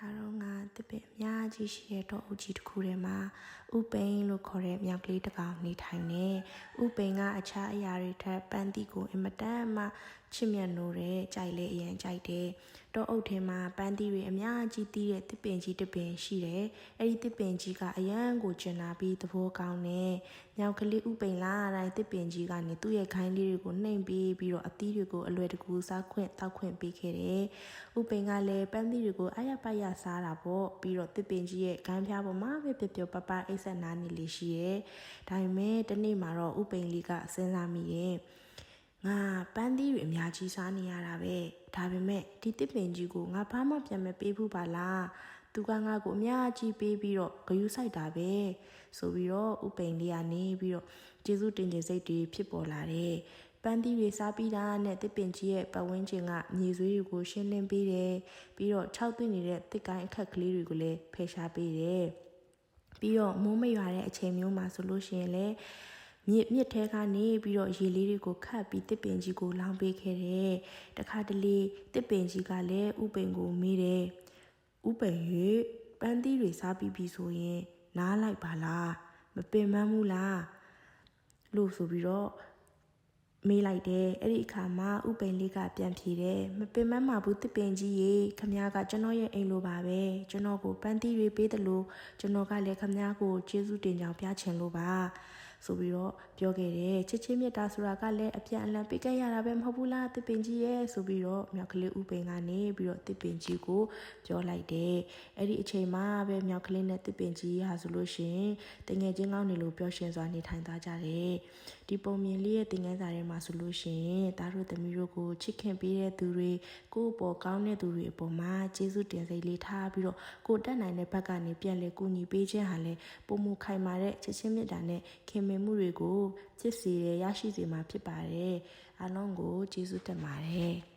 ခါတော့ငါတစ်ပင်အများကြီးရှိတဲ့တော့အုပ်ကြီးတစ်ခုထဲမှာဥပိန်လို့ခေါ်တဲ့မြောက်ကလေးတစ်ကောင်နေထိုင်နေဥပိန်ကအခြားအရာတွေထက်ပန်းတိကိုအင်မတန်မှချစ်မြတ်နိုးတဲ့ကြိုက်လေအရင်ကြိုက်တယ်တော့အုပ်ထဲမှာပန်းတိတွေအများကြီးတီးတဲ့တစ်ပင်ကြီးတစ်ပင်ရှိတယ်အဲ့ဒီတစ်ပင်ကြီးကအရန်ကိုကျင်နာပြီးသဘောကောင်းတယ်မြောက်ကလေးဥပိန်လာတိုင်းတစ်ပင်ကြီးကနေသူ့ရဲ့ခိုင်းလေးတွေကိုနှိမ်ပြီးပြီးတော့အသီးတွေကိုအလွယ်တကူစားခွင့်တောက်ခွင့်ပေးခဲ့တယ်ဥပိန်ကလည်းပန်းတိတွေကိုအရပရစားတာပေါ့ပြီးတော့တစ်ပင်ကြီးရဲ့ခန်းဖျားပေါ်မှာပဲပြပြပပအိတ်ဆက်နာနေလေးရှိရဲ့ဒါပေမဲ့တနေ့မှာတော့ဥပိန်လေးကစဉ်းစားမိရဲ့ငါပန်းသီးတွေအများကြီးစားနေရတာပဲဒါပေမဲ့ဒီတစ်ပင်ကြီးကိုငါဘာမှပြန်မပေးဘူးပါလားသူကငါ့ကိုအများကြီးပေးပြီးတော့ဂယုစိုက်တာပဲဆိုပြီးတော့ဥပိန်လေးကနေပြီးတော့ကျေးဇူးတင်ခြင်းစိတ်တွေဖြစ်ပေါ်လာတယ် ပန်းသီးတွေစားပြီးတာနဲ့တစ်ပင်ကြီးရဲ့ပတ်ဝန်းကျင်ကမြေဆွေးတွေကိုရှင်းလင်းပေးတယ်ပြီးတော့၆သွင်းနေတဲ့တစ်ကိုင်းအခက်ကလေးတွေကိုလည်းဖယ်ရှားပေးတယ်ပြီးတော့မိုးမရွာတဲ့အချိန်မျိုးမှာဆိုလို့ရှိရင်လည်းမြစ်မြစ်ထဲကနေပြီးတော့ရေလေးတွေကိုခတ်ပြီးတစ်ပင်ကြီးကိုလောင်းပေးခဲ့တယ်။တခါတလေတစ်ပင်ကြီးကလည်းဥပိန်ကိုမေးတယ်။ဥပိန်ရေပန်းသီးတွေစားပြီးပြီဆိုရင် နားလိုက်ပါလားမပင်မဘူးလားလို့ဆိုပြီးတော့ မေးလိုက်တယ်အဲ့ဒီအခါမှာဥပိန်လေးကပြန်ဖြေတယ်မပင်မမှာဘူးတစ်ပင်ကြီးရေခမ ्या ကကျွန်တော်ရဲ့အိမ်လိုပါပဲကျွန်တော်ကိုပန်းသီးတွေပေးတယ်လို့ကျွန်တော်ကလည်းခမ ्या ကိုကျေးဇူးတင်ကြောင်းပြချင်လို့ပါ ဆိုပြီးတော့ပြောခဲ့တယ်ချစ်ချင်းမြတ်တာဆိုတာကလည်းအပြန်အလှန်ပေးခဲ့ရတာပဲမဟုတ်ဘူးလားတစ်ပင်ကြီးရဲ့ဆိုပြီးတော့မြောက်ကလေးဥပိန်ကနေပြီးတော့တစ်ပင်ကြီးကိုပြောလိုက်တယ်အဲ့ဒီအချိန်မှာပဲမြောက်ကလေးနဲ့တစ်ပင်ကြီးဟာဆိုလို့ရှိရင်တငယ်ချင်းကောင်းနေလို့ပျော်ရွှင်စွာနေထိုင်သွားကြတယ်ဒီပုံမြင်လေးရဲ့တင်ငန်းစာထဲမှာဆိုလို့ရှိရင်တားတို့သမီးတို့ကိုချစ်ခင်ပေးတဲ့သူတွေကိုယ့်အပေါ်ကောင်းတဲ့သူတွေအပေါ်မှာကျေးဇူးတင်စိတ်လေးထားပြီးတော့ကိုတက်နိုင်တဲ့ဘက်ကနေပြန်လဲကူညီပေးခြင်းဟာလဲပုံမခိုင်မာတဲ့ချစ်ချင်းမြတ်တာနဲ့ခင်မင်မှုတွေကိုဖြစ်စေရရရှိစေမှာဖြစ်ပါတယ်အားလုံးကိုကျေးဇူးတင်ပါတယ်